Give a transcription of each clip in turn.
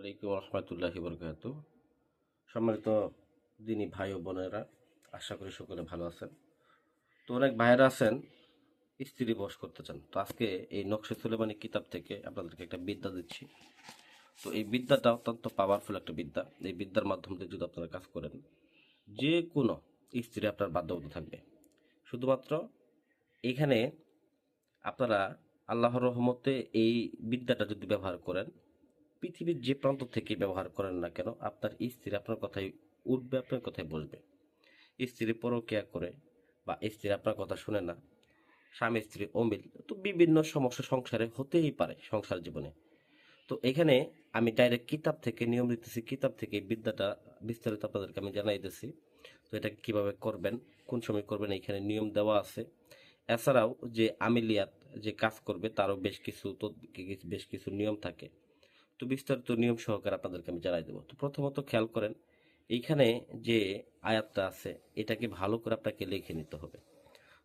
আলাইকুম রহমতুল্লাহ বরকাত সম্মানিত দিনী ভাই ও বোনেরা, আশা করি সকলে ভালো আছেন। তো অনেক ভাইয়েরা আছেন, স্ত্রী বস করতে চান। তো আজকে এই নকশে সুলেমানি কিতাব থেকে আপনাদেরকে একটা বিদ্যা দিচ্ছি। তো এই বিদ্যাটা অত্যন্ত পাওয়ারফুল একটা বিদ্যা। এই বিদ্যার মাধ্যমে দিয়ে যদি আপনারা কাজ করেন, যে কোনো স্ত্রী আপনার বাধ্যগত থাকবে। শুধুমাত্র এখানে আপনারা আল্লাহর রহমতে এই বিদ্যাটা যদি ব্যবহার করেন পৃথিবীর যে প্রান্ত থেকে ব্যবহার করেন না কেন, আপনার স্ত্রী আপনার কথাই উঠবে, আপনার কথাই বসবে। স্ত্রী পরকিয়া করে বা স্ত্রী আপনার কথা শুনে না, স্বামী, স্ত্রী, অমিল, তো বিভিন্ন সমস্যা সংসারে হতেই পারে সংসার জীবনে। তো এখানে আমি ডাইরেক্ট কিতাব থেকে নিয়ম দিতেছি কিতাব থেকে বিদ্যাটা বিস্তারিত আপনাদেরকে আমি জানাই দিতেছি তো এটা কীভাবে করবেন, কোন সময় করবেন, এখানে নিয়ম দেওয়া আছে। এছাড়াও যে আমিলিয়াত যে কাজ করবে, তারও বেশ কিছু তো বেশ কিছু নিয়ম থাকে। তো বিস্তারিত নিয়ম সহকারে আপনাদেরকে আমি জানাই দেবো। তো প্রথমত খেয়াল করেন, এইখানে যে আয়াতটা আছে, এটাকে ভালো করে আপনাকে লিখে নিতে হবে।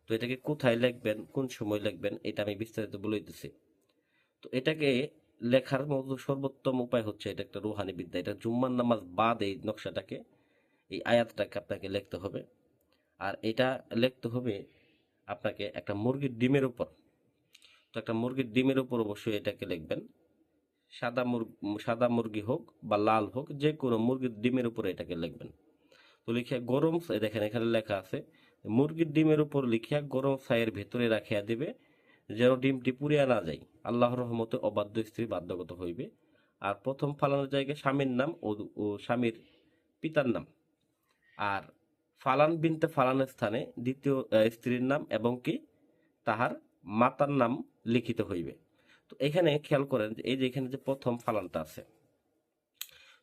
তো এটাকে কোথায় লিখবেন, কোন সময় লিখবেন, এটা আমি বিস্তারিত বলে দিতেছি তো এটাকে লেখার মতো সর্বোত্তম উপায় হচ্ছে এটা একটা রুহানি বিদ্যা। এটা জুম্মার নামাজ বাদ এই নকশাটাকে, এই আয়াতটাকে আপনাকে লিখতে হবে। আর এটা লিখতে হবে আপনাকে একটা মুরগির ডিমের উপর। তো একটা মুরগির ডিমের উপর অবশ্যই এটাকে লিখবেন। সাদা মুরগ, সাদা মুরগি হোক বা লাল হোক, যে কোনো মুরগির ডিমের উপরে এটাকে লিখবেন। তো লিখিয়া গরম দেখেন এখানে লেখা আছে, মুরগির ডিমের উপর লিখিয়া গরম ছাইয়ের ভেতরে রাখিয়া দিবে, যেন ডিমটি পুড়িয়া না যায়। আল্লাহর রহমতে অবাধ্য স্ত্রী বাধ্যগত হইবে। আর প্রথম ফালানোর জায়গায় স্বামীর নাম ও স্বামীর পিতার নাম। আর ফালান বিনতে ফালানের স্থানে দ্বিতীয় স্ত্রীর নাম এবং কি তাহার মাতার নাম লিখিত হইবে। তো এখানে খেয়াল করেন যে এই যে এখানে যে প্রথম ফালানটা আছে,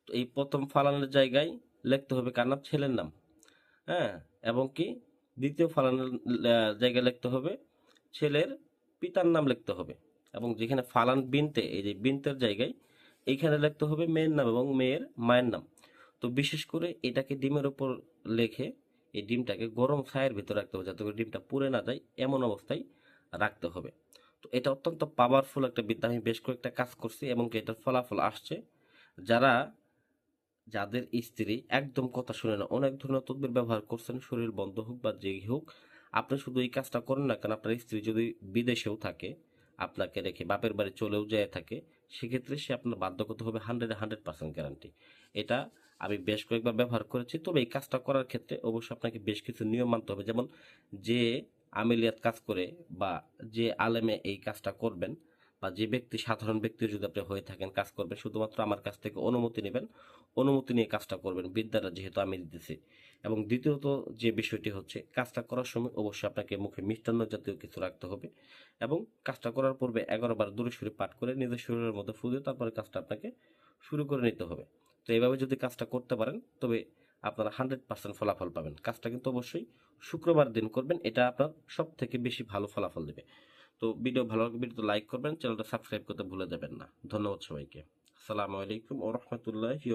তো এই প্রথম ফালানের জায়গায় লিখতে হবে কার নাম? ছেলের নাম। হ্যাঁ এবং কি দ্বিতীয় ফালানের জায়গায় লিখতে হবে ছেলের পিতার নাম লিখতে হবে। এবং যেখানে ফালান বিনতে, এই যে বিনতের জায়গায়, এইখানে লিখতে হবে মেয়ের নাম এবং মেয়ের মায়ের নাম। তো বিশেষ করে এটাকে ডিমের উপর লেখে এই ডিমটাকে গরম ছায়ের ভিতরে রাখতে হবে, যাতে করে ডিমটা পুড়ে না যায়, এমন অবস্থায় রাখতে হবে। এটা অত্যন্ত পাওয়ারফুল একটা বিদ্যা। আমি বেশ কয়েকটা কাজ করছি এবং এটার ফলাফল আসছে। যারা, যাদের স্ত্রী একদম কথা শুনে না, অনেক ধরনের তদবির ব্যবহার করছেন, শরীর বন্ধ হোক বা যেই হোক, আপনি শুধু এই কাজটা করেন না কারণ আপনার স্ত্রী যদি বিদেশেও থাকে, আপনাকে রেখে বাপের বাড়ি চলেও যায় থাকে, সেক্ষেত্রে সে আপনার বাধ্যগত হবে হান্ড্রেড হান্ড্রেড পার্সেন্ট গ্যারান্টি এটা আমি বেশ কয়েকবার ব্যবহার করেছি, তবে এই কাজটা করার ক্ষেত্রে অবশ্যই আপনাকে বেশ কিছু নিয়ম মানতে হবে। যেমন যে আমিলিয়াত কাজ করে বা যে আলেমে এই কাজটা করবেন বা যে ব্যক্তি, সাধারণ ব্যক্তি যদি আপনি হয়ে থাকেন, কাজ করবেন, শুধুমাত্র আমার কাছ থেকে অনুমতি নেবেন, অনুমতি নিয়ে কাজটা করবেন, বিদ্যাটা যেহেতু আমি দিতেছি। এবং দ্বিতীয়ত যে বিষয়টি হচ্ছে, কাজটা করার সময় অবশ্যই আপনাকে মুখে মিষ্টান্ন জাতীয় কিছু রাখতে হবে এবং কাজটা করার পূর্বে এগারো বার দূরে সুরে পাঠ করে নিজের শরীরের মধ্যে ফুদে তারপরে কাজটা আপনাকে শুরু করে নিতে হবে। তো এইভাবে যদি কাজটা করতে পারেন, তবে আপনারা হান্ড্রেড পার্সেন্ট ফলাফল পাবেন। কাজটা কিন্তু অবশ্যই শুক্রবার দিন করবেন, এটা আপনার সব থেকে বেশি ভালো ফলাফল দেবে। তো ভিডিও ভালো লাগবে ভিডিও লাইক করবেন, চ্যানেলটা সাবস্ক্রাইব করতে ভুলে যাবেন না। ধন্যবাদ সবাইকে। আসসালামু আলাইকুম ও রহমতুল্লাহি